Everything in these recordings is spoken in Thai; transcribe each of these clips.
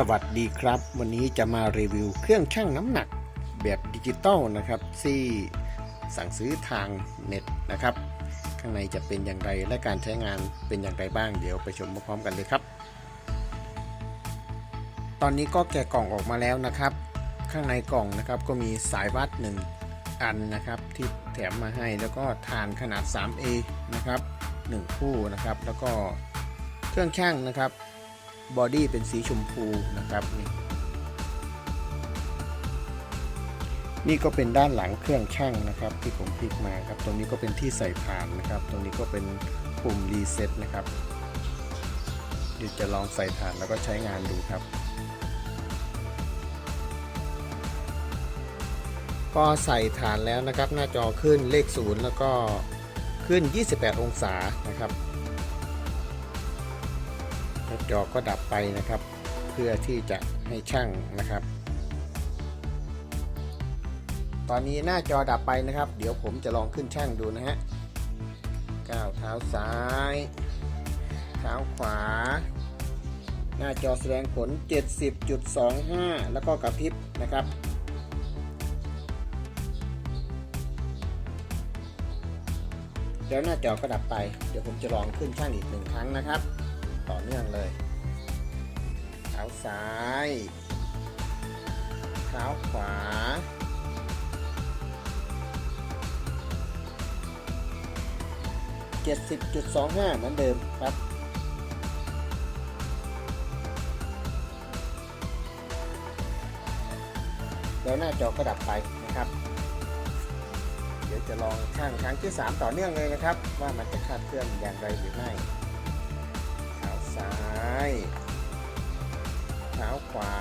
สวัสดีครับ วันนี้จะมารีวิวเครื่องชั่งน้ำหนักแบบดิจิตอลนะครับที่สั่งซื้อทางเน็ตนะครับ ข้างในจะเป็นอย่างไรและการใช้งานเป็นอย่างไรบ้างเดี๋ยวไปชมพร้อมกันเลยครับ ตอนนี้ก็แกะกล่องออกมาแล้วนะครับ ข้างในกล่องนะครับก็มีสายวัดหนึ่งอันนะครับ ที่แถมมาให้แล้วก็ฐานขนาด 3A นะครับ1คู่นะครับ แล้วก็เครื่องชั่งนะครับ บอดี้เป็นสีชมพูนะครับนี่นี่ก็เป็นด้านหลังเครื่องช่างนะครับ ที่ผมพลิกมาครับ ตรงนี้ก็เป็นที่ใส่ผ่านนะครับ ตรงนี้ก็เป็นปุ่มรีเซ็ตนะครับเดี๋ยวจะลองใส่ฐานแล้วก็ใช้งานดูครับพอใส่ฐานแล้วนะครับ หน้าจอขึ้นเลขศูนย์แล้วก็ขึ้น 28 องศานะครับ หน้าจอก็ดับไปนะครับ เพื่อที่จะให้ช่างนะครับ ตอนนี้หน้าจอดับไปนะครับ เดี๋ยวผมจะลองขึ้นช่างดูนะฮะก้าวเท้าซ้าย เท้าขวา หน้าจอแสดงผล 70.25 แล้วก็กระพริบนะครับเดี๋ยวหน้าจอก็ดับไป เดี๋ยวผมจะลองขึ้นช่างอีกหนึ่งครั้งนะครับ ต่อเนื่องเลยเท้าซ้ายเท้าขวา 70.25 เหมือนเดิมครับแล้วหน้าจอก็ดับไปนะครับ เดี๋ยวจะลองช่างครั้งที่ 3 ต่อเนื่องเลยนะครับ ว่ามันจะคาดเคลื่อนอย่างไรหรือไม่ ซ้าย เท้าขวา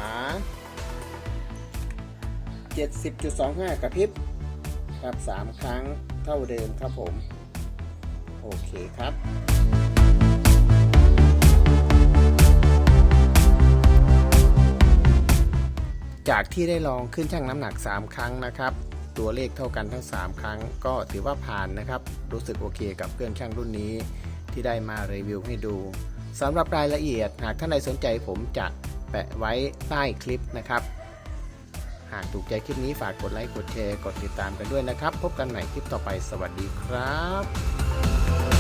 70.25 กระพริบครับ 3 ครั้งเท่าเดิมครับผม โอเคครับจากที่ได้ลองขึ้นชั่งน้ำหนัก 3 ครั้งนะครับ ตัวเลขเท่ากันทั้ง 3 ครั้ง ก็ถือว่าผ่านนะครับ รู้สึกโอเคกับเครื่องชั่งรุ่นนี้ ที่ได้มารีวิวให้ดู สำหรับรายละเอียดหากท่านใดสนใจผมจะแปะไว้ใต้คลิปนะครับ หากถูกใจคลิปนี้ฝากกดไลค์กดแชร์กดติดตามกันด้วยนะครับ พบกันใหม่คลิปต่อไปสวัสดีครับ